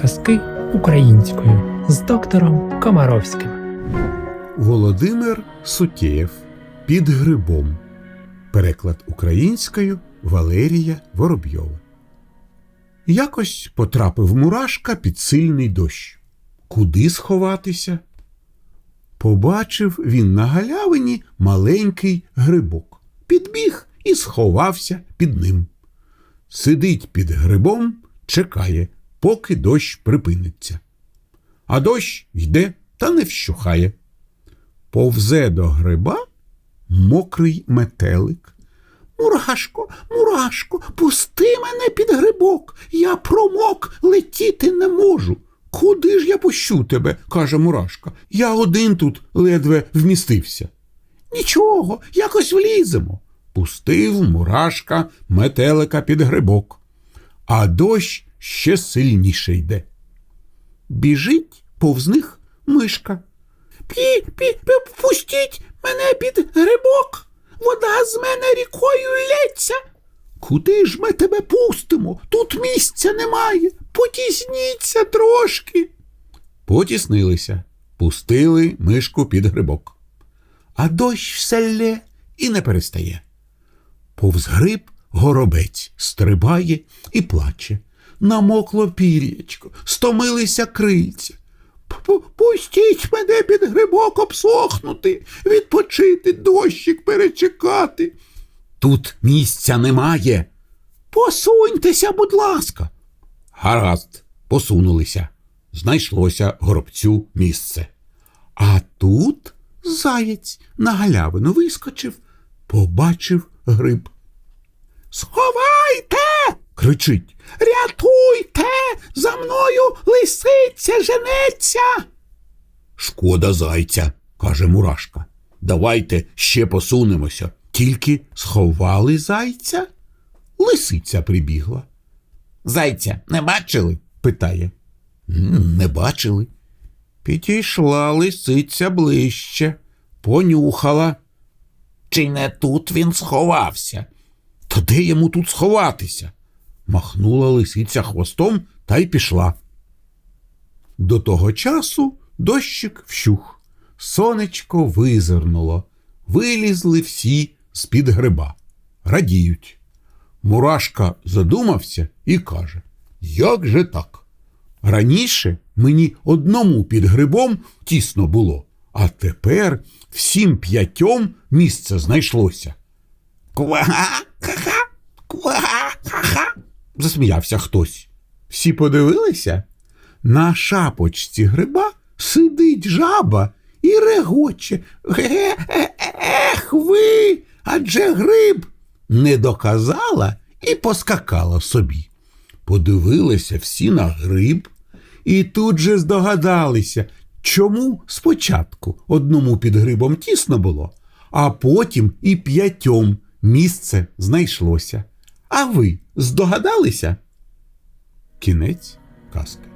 казки українською з доктором Комаровським. Володимир Сутєєв Під грибом. Переклад українською Валерія Воробйова. Якось потрапив мурашка під сильний дощ. Куди сховатися? Побачив він на галявині маленький грибок. Підбіг і сховався під ним. Сидить під грибом, чекає, поки дощ припиниться. А дощ йде та не вщухає. Повзе до гриба мокрий метелик. Мурашко, мурашко, пусти мене під грибок. Я промок, летіти не можу. Куди ж я пущу тебе? каже Мурашка. Я один тут ледве вмістився. Нічого, якось вліземо. Пустив мурашка метелика під грибок, а дощ ще сильніше йде. Біжить повз них мишка. Пі, пі, пі, пустіть мене під грибок. Вода з мене рікою лється. Куди ж ми тебе пустимо? Тут місця немає. Потісніться трошки. Потіснилися, пустили мишку під грибок. А дощ все лє і не перестає. Повз гриб горобець стрибає і плаче. Намокло пір'ячко, стомилися крильця. Пустіть мене під грибок обсохнути, відпочити, дощик перечекати. Тут місця немає. Посуньтеся, будь ласка. Гаразд, посунулися. Знайшлося горобцю місце. А тут заєць на галявину вискочив, побачив гриб. Сховайте. кричить. Рятуйте! За мною лисиця женеться. Шкода зайця, каже Мурашка. Давайте ще посунемося. Тільки сховали зайця. Лисиця прибігла. Зайця не бачили? питає. Не бачили. Підійшла лисиця ближче, понюхала. Чи не тут він сховався? Та де йому тут сховатися? Махнула лисиця хвостом та й пішла. До того часу дощик вщух, сонечко визирнуло, вилізли всі з-під гриба, радіють. Мурашка задумався і каже: Як же так? Раніше мені одному під грибом тісно було, а тепер всім п'ятьом місце знайшлося. Ква-ха-ха, ква-ха-ха, засміявся хтось. Всі подивилися? На шапочці гриба сидить жаба і регоче. Ге, ех ви, адже гриб не доказала і поскакала собі. Подивилися всі на гриб і тут же здогадалися, чому спочатку одному під грибом тісно було, а потім і п'ятьом місце знайшлося. А ви здогадалися? Кінець казки.